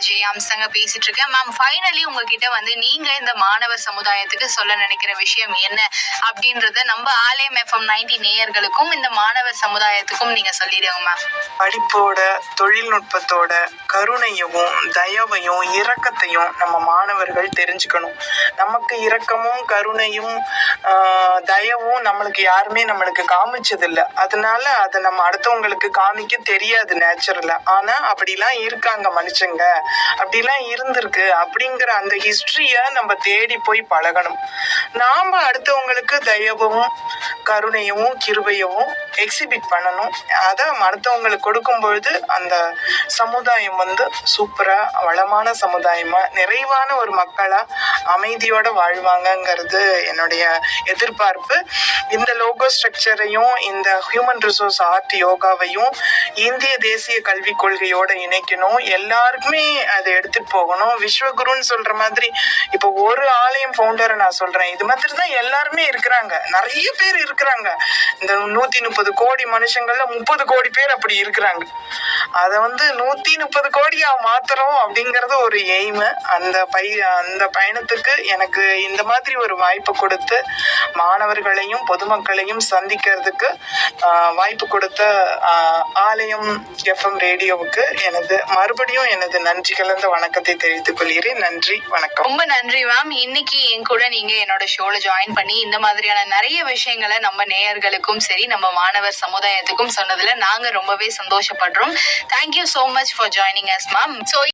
RJ அம்சங்க பேசிட்டு இருக்கேன் ma'am finally உங்ககிட்ட வந்து நீங்க இந்த மாணவர் சமுதாயத்துக்கு சொல்ல நினைக்கிற விஷயம் என்ன அப்படின்றத நம்ம ஆலயம் எஃப்எம் நைன்டி நேயர்களுக்கும் இந்த மாணவர் சமுதாயத்துக்கும் நீங்க சொல்லிடுங்க மேம் படிப்போட தொழில்நுட்பத்தோட கருணையவும் தயவையும் இரக்கத்தையும் நம்ம மாணவர்கள் தெரிஞ்சுக்கணும். நமக்கு இரக்கமும் கருணையும் தயவும் நம்மளுக்கு யாருமே நம்மளுக்கு காமிச்சதில்லை. அதனால அதை நம்ம அடுத்தவங்களுக்கு காமிக்க தெரியாது நேச்சுரலா ஆனா அப்படிலாம் இருக்காங்க மனுஷங்க. அப்படிலாம் இருந்திருக்கு. அப்படிங்கிற அந்த ஹிஸ்ட்ரியை நம்ம தேடி போய் பழகணும். நாம் அடுத்தவங்களுக்கு தயவும் கருணையவும் கிருபையவும் எக்ஸிபிட் பண்ணணும். அதை அடுத்தவங்களுக்கு கொடுக்கும் பொழுது அந்த சமுதாயம் வந்து சூப்பராக வளமான சமுதாயமாக நிறைவான ஒரு மக்களாக அமைதியோட வாழ்வாங்கங்கிறது என்னுடைய எதிர்பார்ப்பு. இந்த லோகோ ஸ்ட்ரக்சரையும் இந்த ஹியூமன் ரிசோர்ஸ் ஆர்ட் யோகாவையும் இந்திய தேசிய கல்விக் கொள்கையோட இணைக்கணும். எல்லாருக்குமே அதை எடுத்துட்டு போகணும். விஸ்வகுருன்னு சொல்ற மாதிரி இப்போ ஒரு ஆலயம் ஃபவுண்டரை நான் சொல்றேன். இது மாதிரி தான் எல்லாருமே இருக்கிறாங்க. நிறைய பேர் இருக்கிறாங்க. இந்த நூத்தி முப்பது கோடி மனுஷங்கள்ல முப்பது கோடி பேர் அப்படி இருக்கிறாங்க. அதை வந்து நூத்தி முப்பது கோடியா மாத்துறோம் அப்படிங்கறது ஒரு எய்ம். அந்த பை அந்த பயணத்துக்கு எனக்கு இந்த மாதிரி ஒரு வாய்ப்பு கொடுத்து மாணவர்களையும் பொதுமக்களையும் சந்திக்கிறதுக்கு வாய்ப்பு கொடுத்த ஆலயம் எஃப்எம் ரேடியோவுக்கு எனது மறுபடியும் எனது நன்றி கலந்த வணக்கத்தை தெரிவித்துக் கொள்கிறேன். நன்றி வணக்கம். ரொம்ப நன்றி மேம் இன்னைக்கு என் கூட நீங்க என்னோட ஷோல ஜாயின் பண்ணி இந்த மாதிரியான நிறைய விஷயங்களை நம்ம நேயர்களுக்கும் சரி நம்ம மாணவர் சமுதாயத்துக்கும் சொன்னதுல நாங்க ரொம்பவே சந்தோஷப்படுறோம். Thank you so much for joining us ma'am so